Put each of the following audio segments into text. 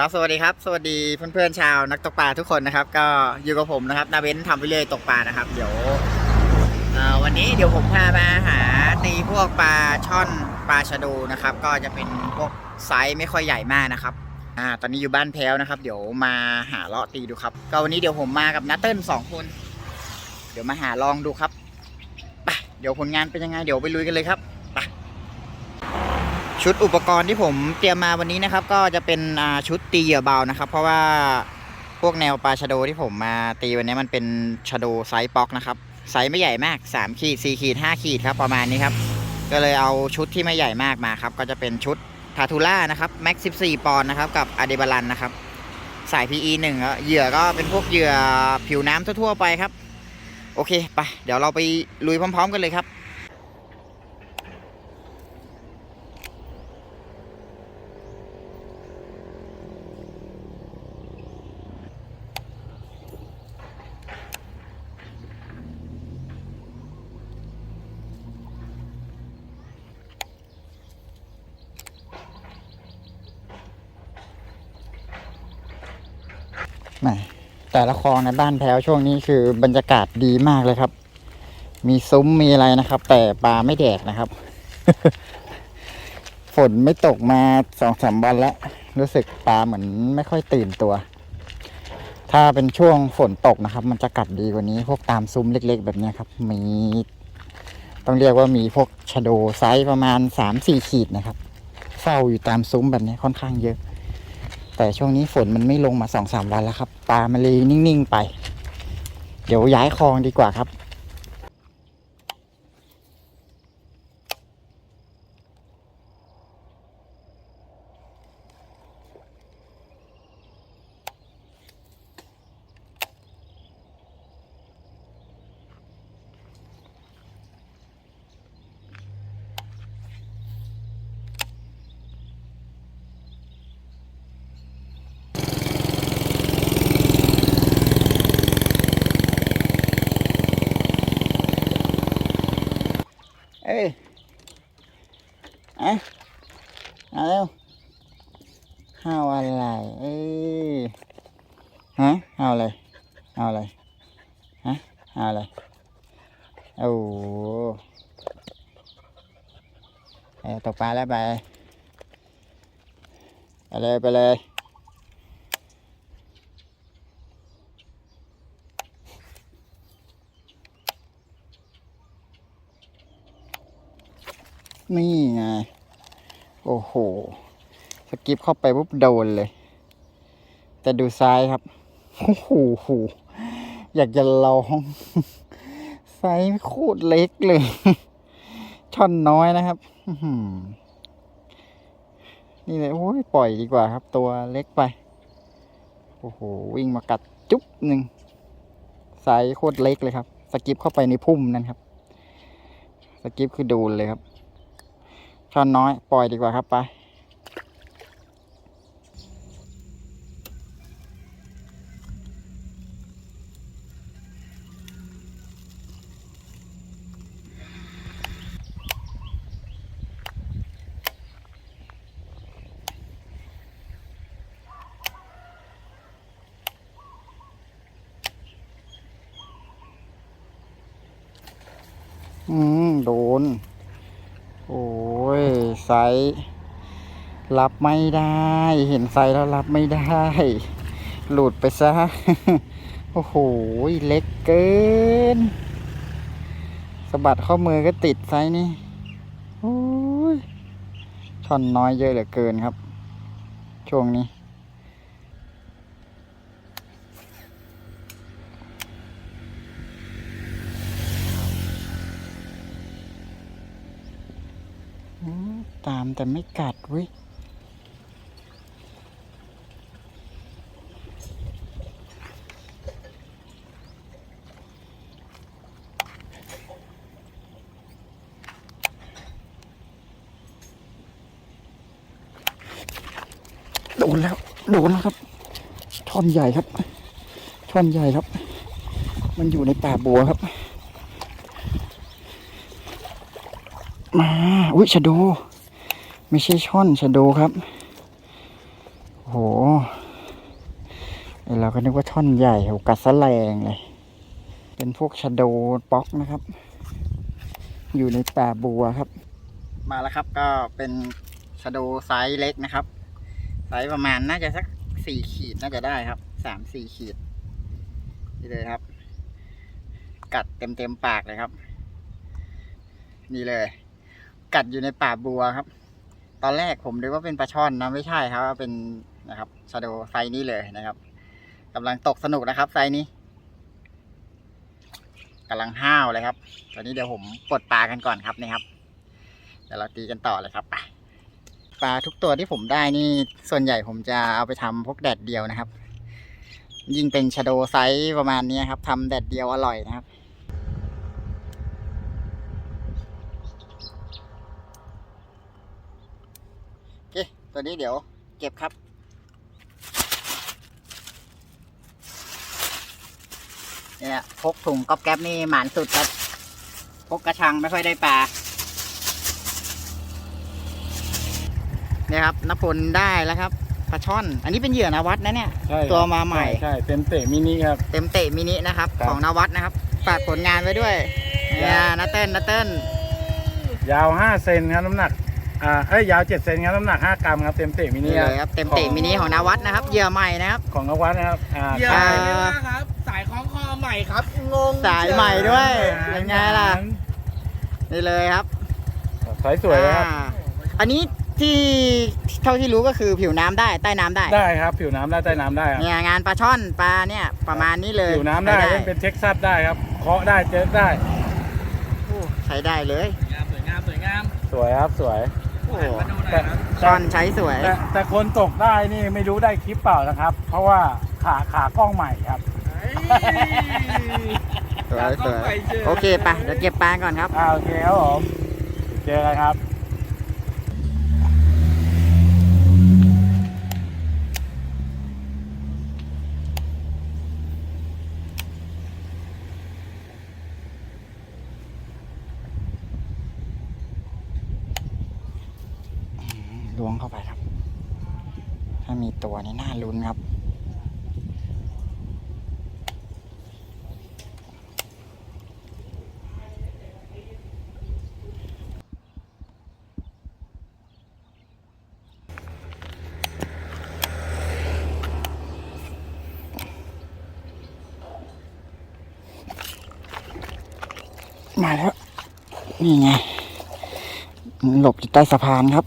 ครับสวัสดีครับ สวัสดีเพื่อนๆชาวนักตกปลาทุกคนนะครับ ก็อยู่กับผมนะครับนาเบนทำไปเรื่อยตกปลานะครับ เดี๋ยววันนี้เดี๋ยวผมพามาหาตีพวกปลาช่อนปลาชะโดนะครับ ก็จะเป็นพวกไซส์ไม่ค่อยใหญ่มากนะครับอ่าตอนนี้อยู่บ้านแพ้วนะครับ เดี๋ยวมาหาเลาะตีดูครับ ก็วันนี้เดี๋ยวผมมากับนัตเติ้ลสองคน เดี๋ยวมาหาลองดูครับไปเดี๋ยวผลงานเป็นยังไง เดี๋ยวไปลุยกันเลยครับ ชุดอุปกรณ์ที่ผมเตรียมมาวันนี้นะครับ ก็จะเป็นชุดตีเหยื่อเบานะครับ เพราะว่าพวกแนวปลาชะโดที่ผมมาตีวันนี้มันเป็นชะโดไซส์ป๊อกนะครับไซส์ไม่ใหญ่มาก3ขีด4ขีด5ขีดครับประมาณนี้ครับ ก็เลยเอาชุดที่ไม่ใหญ่มากมาครับ ก็จะเป็นชุดทาทูล่านะครับแม็ก14 ปอนด์นะครับ กับอะเดบาลันนะครับ สาย PE 1แล้วเหยื่อก็เป็นพวกเหยื่อผิวน้ำทั่วๆไปครับ โอเค ไป เดี๋ยวเราไปลุยพร้อม ๆ กันเลยครับ แต่ละคลองในบ้านแพ้วช่วงนี้คือบรรยากาศดีมากเลยครับ มีซุ้มมีอะไรนะครับ แต่ปลาไม่แดกนะครับ ฝนไม่ตกมาสองสามวันแล้ว รู้สึกปลาเหมือนไม่ค่อยตื่นตัว ถ้าเป็นช่วงฝนตกนะครับ มันจะกัดดีกว่านี้พวกตามซุ้มเล็ก ๆ แบบนี้ครับ มีต้องเรียกว่ามีพวกชะโดไซส์ประมาณสามสี่ขีดนะครับ เฝ้าอยู่ตามซุ้มแบบนี้ค่อนข้างเยอะ แต่ช่วงนี้ฝนมันไม่ลงมาสองสามวันแล้วครับปลามันเลยนิ่งๆไป เดี๋ยวย้ายคลองดีกว่าครับ เอ้ย อะเอาเร็วข้าวอะไรเอ้ยฮะเอาอะไรเอาอะไรฮะเอาอะไรโอ้ตกปลาแล้วไปไปเลยไปเลย นี่ไง โอ้โห สกิปเข้าไปปุ๊บโดนเลย แต่ดูซ้ายครับ โอ้โห อยากจะลองไซส์โคตรเล็กเลย ช่อนน้อยนะครับนี่เลยโอ้ยปล่อยดีกว่าครับ ตัวเล็กไป โอ้โห วิ่งมากัดจุ๊บหนึ่งไซส์โคตรเล็กเลยครับ สกิปเข้าไปในพุ่มนั่นครับ สกิปคือโดูเลยครับ ช่อนน้อยปล่อยดีกว่าครับไปอืม โดน โอ้ ยไซส์รับไม่ได้ เห็นไซส์แล้วรับไม่ได้ หลุดไปซะ โอ้โห เล็กเกินสะบัดข้อมือก็ติดไซส์นี่โอ้ยช่อนน้อยเยอะเหลือเกินครับ ช่วงนี้ ตามแต่ไม่กัดเว้ยโดนแล้ว โดนแล้วครับช่อนใหญ่ครับช่อนใหญ่ครับ มันอยู่ในป่าบัวครับ มา อุ้ยชะโด ไม่ใช่ช่อนชะโดครับโหเราก็นึกว่าช่อนใหญ่หกัดสะแลงเลย เป็นพวกชะโดป๊อกนะครับ อยู่ในป่าบัวครับ มาแล้วครับก็เป็นชะโดไซส์เล็กนะครับไซส์ประมาณน่าจะสักสี่ขีดน่าจะได้ครับสามสี่ขีดนี่เลยครับ กัดเต็มเต็มปากเลยครับ นี่เลย กัดอยู่ในป่าบัวครับ ตอนแรกผมนึกว่าเป็นปลาช่อนนะไม่ใช่ครับเป็นนะครับชาโดไซนี้เลยนะครับกำลังตกสนุกนะครับไซนี้กำลังห้าวเลยครับตอนนี้เดี๋ยวผมปลดปลากันก่อนครับนี่ครับเดี๋ยวเราตีกันต่อเลยครับไปปลาทุกตัวที่ผมได้นี่ส่วนใหญ่ผมจะเอาไปทำพวกแดดเดียวนะครับ ยิ่งเป็นชาโดไซส์ประมาณนี้ครับทำแดดเดียวอร่อยนะครับ โอเค ตัวนี้เดี๋ยวเก็บครับ เนี่ยพกถุงก๊อบแก๊บนี่หมานสุดครับพกกระชังไม่ค่อยได้ปลาเนี่ยครับนพลได้แล้วครับปลาช่อน อันนี้เป็นเหยื่อนาวัดนะเนี่ย ใช่ครับตัวมาใหม่ใช่เต็มเตะมินิครับ เต็มเตะมินินะครับ ครับ ของนาวัดนะครับ ฝากผลงานไว้ด้วยเนี่ยนาเติ้ลนาเติ้ลยาว 5 เซนครับ น้ำหนัก อ่าเอ้ยยาว 7 เซนครับน้ำหนัก 5 กรัมครับเต็มเตะมินินี่เลยครับเต็มเตะมินิของนาวัดนะครับเหยื่อใหม่นะครับ ของนวัดนะครับอ่าเยี่ยมอ่าเลยมากครับ สายคล้องคอใหม่ครับ งงสายใหม่ด้วย เป็นไงล่ะ นี่เลยครับสายสวยเลยครับ อ่าอันนี้ที่เท่าที่รู้ก็คือผิวน้ำได้ใต้น้ำได้ได้ครับ ผิวน้ำได้ใต้น้ำได้ครับเนี่ยงานปลาช่อนปลาเนี่ยประมาณนี้เลยผิวน้ำได้ใช้เล่นเป็นเท็กซัสได้ครับ เคาะได้เจ๊ได้ โอ้ใช้ได้เลยงามสวยงามสวยงามสวยครับสวย โอ้หันมาดูหน่อยครับช่อนใช้สวย แต่แต่คนตกได้นี่ไม่รู้ได้คลิปเปล่านะครับ เพราะว่าขาขากล้องใหม่ครับ สวยสวยโอเคไปเดี๋ยวเก็บปลาก่อนครับ อ่าโอเคครับผม เจอกันครับ เข้าไปครับ ถ้ามีตัวนี่น่าลุ้นครับมาแล้ว นี่ไง หลบอยู่ใต้สะพานครับ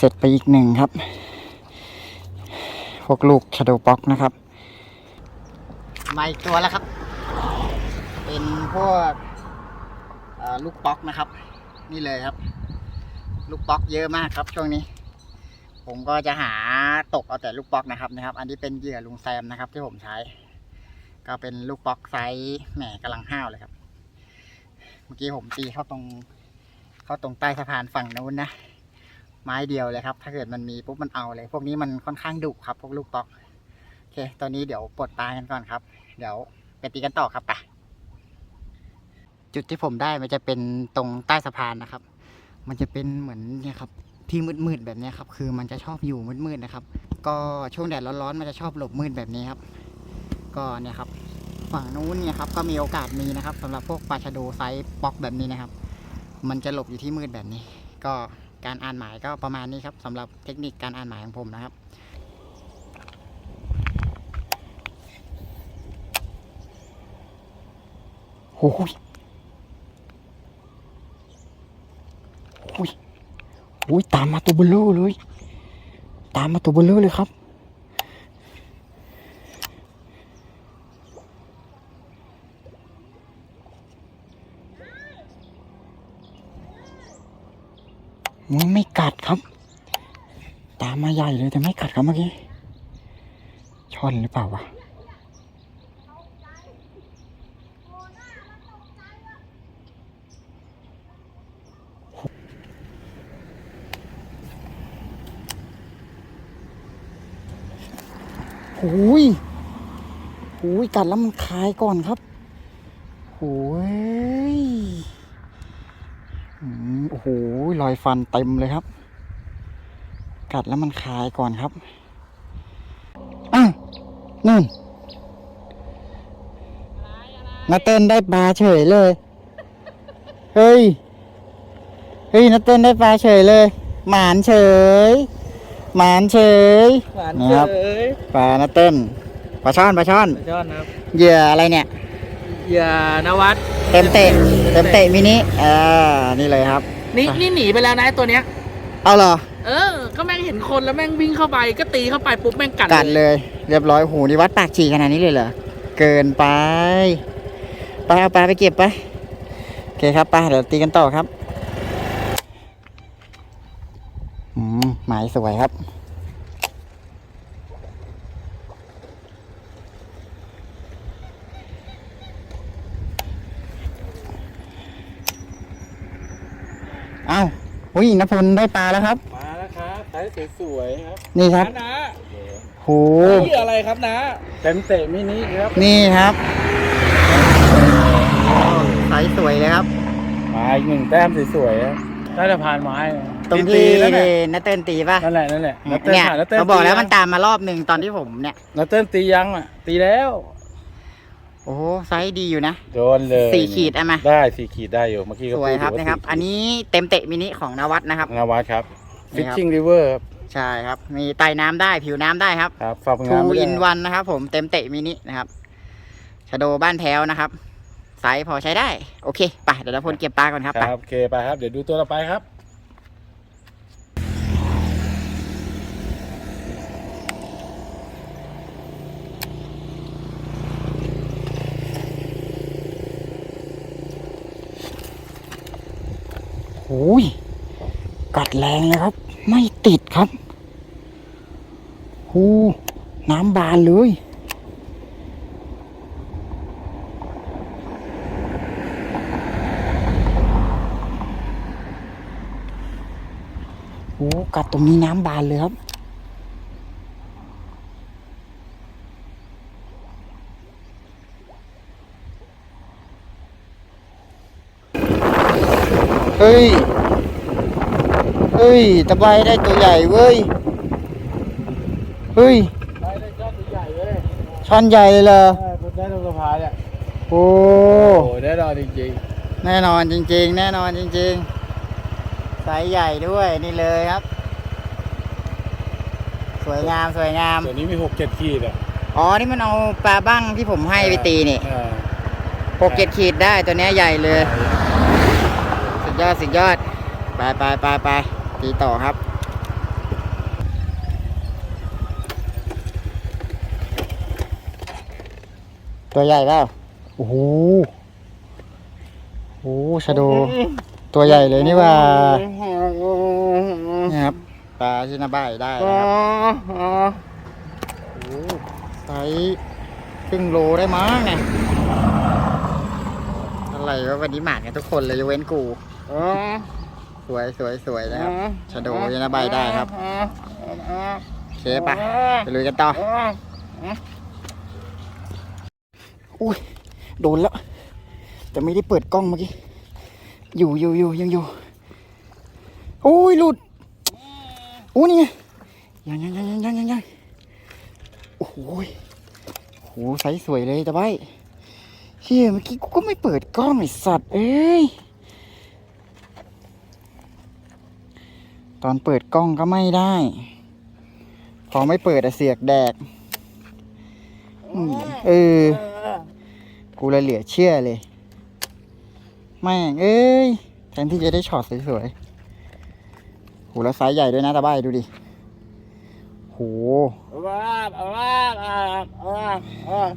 เสร็จไปอีกหนึ่งครับ พวกลูกชาโดบ็อกนะครับ มาอีกตัวแล้วครับ เป็นพวกลูกป๊อกนะครับ นี่เลยครับ ลูกป๊อกเยอะมากครับช่วงนี้ ผมก็จะหาตกเอาแต่ลูกป๊อกนะครับนะครับ อันนี้เป็นเหยื่อลุงแซมนะครับ ที่ผมใช้ ก็เป็นลูกป๊อกไซส์แหมกำลังห้าวเลยครับ เมื่อกี้ผมตีเข้าตรง เข้าตรงใต้สะพานฝั่งนู้นนะ ไม้เดียวเลยครับ ถ้าเกิดมันมีปุ๊บมันเอาเลย พวกนี้มันค่อนข้างดุครับ พวกลูกป๊อกโอเคตอนนี้เดี๋ยวปลดปลากันก่อนครับ เดี๋ยวไปตีกันต่อครับไปจุดที่ผมได้มันจะเป็นตรงใต้สะพานนะครับ มันจะเป็นเหมือนเนี่ยครับที่มืดๆแบบนี้ครับ คือมันจะชอบอยู่มืดๆนะครับ ก็ช่วงแดดร้อนๆมันจะชอบหลบมืดแบบนี้ครับ ก็เนี่ยครับ ฝั่งนู้นเนี่ยครับ ก็มีโอกาสมีนะครับสำหรับพวกปลาชะโดไซส์ป๊อกแบบนี้นะครับ มันจะหลบอยู่ที่มืดแบบนี้ ก็ การอ่านหมายก็ประมาณนี้ครับสำหรับเทคนิคการอ่านหมายของผมนะครับโอ้ยโอ้ยโอ้ยตามมาตัวเบลเลอร์เลย ตามมาตัวเบลเลอร์เลยครับ มันไม่กัดครับ ตามมาใหญ่เลยแต่ไม่กัดครับเมื่อกี้ช่อนหรือเปล่าวะหูยหูยกัดแล้วมันคายก่อนครับหูย อืม โอ้โหรอยฟันเต็มเลยครับ กัดแล้วมันคายก่อนครับอ้าวนู่นนาเต้นได้ปลาเฉยเลย เฮ้ย เฮ้ยนาเต้นได้ปลาเฉยเลย หมานเฉย หมานเฉยหวานนะครับเฉยปลานาเต้นปลาช่อนปลาช่อนสุดยอดนะครับเหยื่ออะไรเนี่ย อย่านวัดเต็มเตะเต็มเตะมินิอ่านี่เลยครับ นี่นี่หนีไปแล้วนะไอ้ตัวเนี้ย เอาเหรอ เออ ก็แม่งเห็นคนแล้วแม่งวิ่งเข้าไป ก็ตีเข้าไปปุ๊บแม่งกัดกัดเลย เรียบร้อยโหนี่วัดปากฉี่ขนาดนี้เลยเหรอ เกินไป ไปเอาปลาไปเก็บไป โอเคครับไปเดี๋ยวตีกันต่อครับ อืมหมายสวยครับ เอ้า อุ้ยนพลได้ปลาแล้วครับ มาแล้วครับไซส์สวยๆครับนี่ครับนะโหนี่อะไรครับนะเต็มเตะมินิครับนี่ครับใสสวยเลยครับมาอีกหนึ่งแต้มสวยๆครับได้สะพานไม้ตรงตีที่ๆนั่นแหละนัตเติ้ลตีป่ะนั่นแหละนั่นแหละนัตเติ้ลเนี่ยผ่านนัตเติ้ลเขาบอกแล้วตีมันตามมารอบหนึ่งตอนที่ผมเนี่ยนัตเติ้ลตียังอะตีแล้วโอ้โหไซส์ดีอยู่นะ โดนเลยสี่ขีดเอามา ได้สี่ขีดได้อยู่เมื่อกี้ก็สวยครับพูดนะครับสี่ขีดอันนี้เต็มเตะมินิของนวัดนะครับ นวัดครับ นี่ครับ Fishing River ครับใช่ครับ มีไต่น้ำได้ผิวน้ำได้ครับ ครับฝากผลทูงานไว้ด้วยอินวันนะครับผมเต็มเตะมินินะครับชโดบ้านแถวนะครับ ไซส์พอใช้ได้ โอเค ไป เดี๋ยวเราพลเก็บปลาก่อนครับคไป รับโอเคไปครับ เดี๋ยวดูตัวต่อไปครับ อ้ยกัดแรงเลยครับ ไม่ติดครับหูน้ำบานเลยโอ้กัดตรงนี้น้ำบานเลยครับ เฮ้ยเฮ้ ยตะไบได้ตัวใหญ่เว้ย เฮ้ยได้ได้ยอดตัวใหญ่เลยช่อนใหญ่เลยเหรอได้ได้ตรงสะพานเนี่ยโอ้โอ้ได้รอจริงแน่นอนจริงๆ แน่นอนจริงๆไซส์ใหญ่ด้วยนี่เลยครับ สวยงามสวยงามๆตัวนี้มีหกเจ็ดขีดอะอ๋อ นี่มันเอาปลาบ้างที่ผมให้ไปตีนี่อ่าหกเจ็ดขีดได้ตัวเนี้ยใหญ่เลย สุดยอดสุดยอด ไปไปไปไป ตีต่อครับตัวใหญ่เปล่าโอ้โหโอ้โหชะโด ตัวใหญ่เลยนี่ว่านี่ครับปลาที่นาบ่ายได้นะครับโอ้โหไซส์ครึ่งโลได้มั้งเนี่ยอะไรวะวันนี้หมานกันทุกคนเลยยกเว้นกู สวยสวยสวยนะครับชะโดยนาใบายได้ครับโอเคปะไปลุยกันต่ออุ้ยโดนแล้ว แต่ไม่ได้เปิดกล้องเมื่อกี้ อยู่อยู่อยู่ยังอยู่โอ้ยหลุดโอ้นี่ไงยังยังยังยังยังยังยังโอ้โหยโอ้โหไซส์สวยเลยตะไบเฮียเมื่อกี้กูก็ไม่เปิดกล้องไอ้สัตว์เอ้ย ตอนเปิดกล้องก็ไม่ได้ พอไม่เปิดอะเสียกแดกอืมเออ กูเลยเหลือเชื่อเลย แม่งเอ้ย แทนที่จะได้ช็อตสวยๆโหแล้วไซส์ใหญ่ด้วยนะตาบ้ายดูดิ โหว้าวว้าวว้าวว้าวว้าว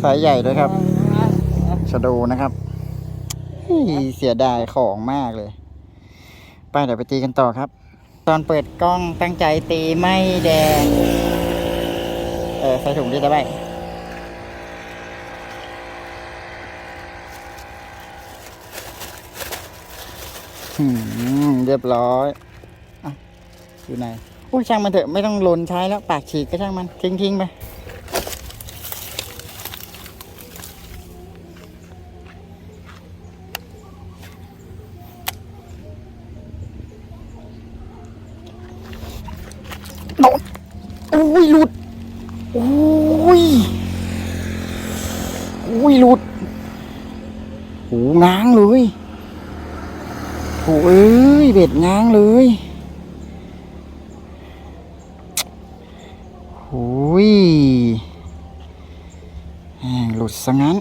ไซส์ใหญ่ด้วยครับชะโดนะครับเฮ้ยเสียดายของมากเลย ไปเดี๋ยวไปตีกันต่อครับ ตอนเปิดกล้องตั้งใจตีไม่แดง เออใส่ถุงดิตาบ้เรียบร้อยอะอยู่ไหนโอ้ช่างมันเถอะไม่ต้องลนใช้แล้ว ปากฉีกก็ช่างมันทิ้งทิ้งๆไป โดนโอ้อุ้ยหลุด โอ้ยอุ้ยหลุดโอ้ง้างเลยโอ้เอ้ยเบ็ดง้างเลยโอ้ยแหม่หลุดซะงั้น